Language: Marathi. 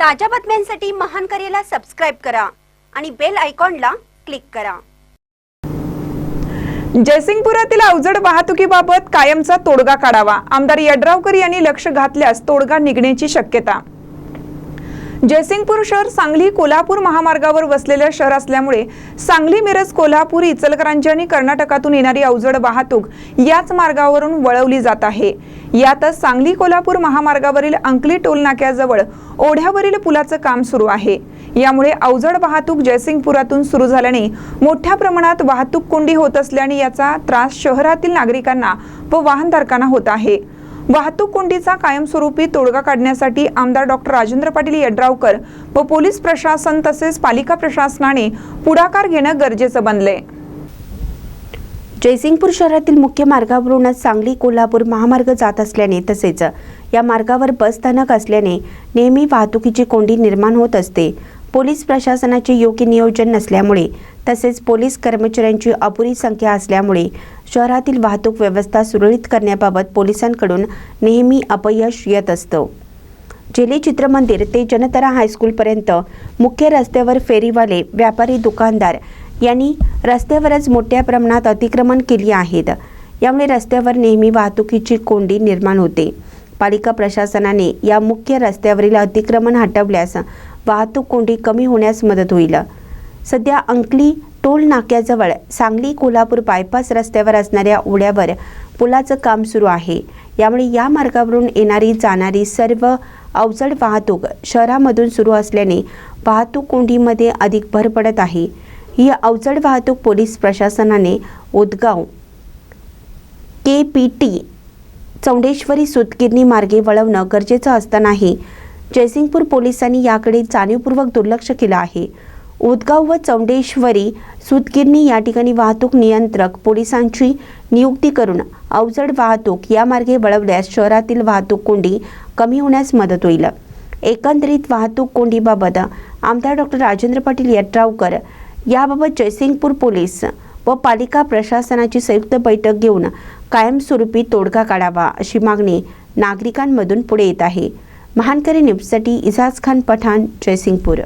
ताज्या बातम्यांसाठी महान करेला सबस्क्राईब करा आणि बेल आयकॉनला क्लिक करा. जयसिंगपुरातील अवजड वाहतुकीबाबत कायमचा तोडगा काढावा. आमदार यड्रावकर यांनी लक्ष घातल्यास तोडगा निघण्याची शक्यता. जयसिंगपूर शहर सांगली कोल्हापूर महामार्गावर वसलेलं शहर असल्यामुळे सांगली मिरज कोल्हापूर इचलकरांची आणि कर्नाटकातून येणारी अवजड वाहतूक याच मार्गावरून वळवली जात आहे. यातच सांगली कोल्हापूर महामार्गावरील अंकली टोल नाक्याजवळ ओढ्यावरील पुलाचं काम सुरू आहे. यामुळे अवजड वाहतूक जयसिंगपुरातून सुरू झाल्याने मोठ्या प्रमाणात वाहतूक कोंडी होत असल्याने याचा त्रास शहरातील नागरिकांना व वाहनधारकांना होत आहे. वाहतूक कोंडीचा कायमस्वरूपी तोडगा काढण्यासाठी आमदार डॉक्टर राजेंद्र पाटील यड्रावकर व पोलीस प्रशासन तसेच पालिका प्रशासनाने पुढाकार घेणं गरजेचं बनलंय. जयसिंगपूर शहरातील मुख्य मार्गावरूनच सांगली कोल्हापूर महामार्ग जात असल्याने तसेच या मार्गावर बस स्थानक असल्याने नेहमी वाहतुकीची कोंडी निर्माण होत असते. पोलीस प्रशासनाचे योग्य नियोजन नसल्यामुळे तसेच पोलीस कर्मचाऱ्यांची अपुरी संख्या असल्यामुळे शहरातील वाहतूक व्यवस्था सुरळीत करण्याबाबत पोलिसांकडून नेहमी अपयश येत असतं. जेली चित्रमंदिर ते जनतरा हायस्कूलपर्यंत मुख्य रस्त्यावर फेरीवाले व्यापारी दुकानदार यांनी रस्त्यावरच मोठ्या प्रमाणात अतिक्रमण केली आहेत. यामुळे रस्त्यावर नेहमी वाहतुकीची कोंडी निर्माण होते. पालिका प्रशासनाने या मुख्य रस्त्यावरील अतिक्रमण हटवल्यास वाहतूक कोंडी कमी होण्यास मदत होईल. सध्या अंकली टोल नाक्याजवळ सांगली कोल्हापूर बायपास रस्त्यावर असणाऱ्या ओढ्यावर पुलाचं काम सुरू आहे. यामुळे या मार्गावरून येणारी जाणारी सर्व अवजड वाहतूक शहरामधून सुरू असल्याने वाहतूक कोंडीमध्ये अधिक भर पडत आहे. ही अवजड वाहतूक पोलीस प्रशासनाने Udgaon K P T Chaundeshwari सुतगिरणी मार्गे वळवणं गरजेचं असतानाही जयसिंगपूर पोलिसांनी याकडे जाणीवपूर्वक दुर्लक्ष केलं आहे. उदगाव व चौंडेश्वरी सुतगिरणी या ठिकाणी वाहतूक नियंत्रक पोलिसांची नियुक्ती करून अवजड वाहतूक या मार्गे वळवल्यास शहरातील वाहतूक कोंडी कमी होण्यास मदत होईल. एकंदरीत वाहतूक कोंडीबाबत आमदार डॉक्टर राजेंद्र पाटील यड्रावकर याबाबत जयसिंगपूर पोलीस व पालिका प्रशासनाची संयुक्त बैठक घेऊन कायमस्वरूपी तोडगा काढावा अशी मागणी नागरिकांमधून पुढे येत आहे. महानकरी न्यूजसाठी इजाज खान पठाण जयसिंगपूर.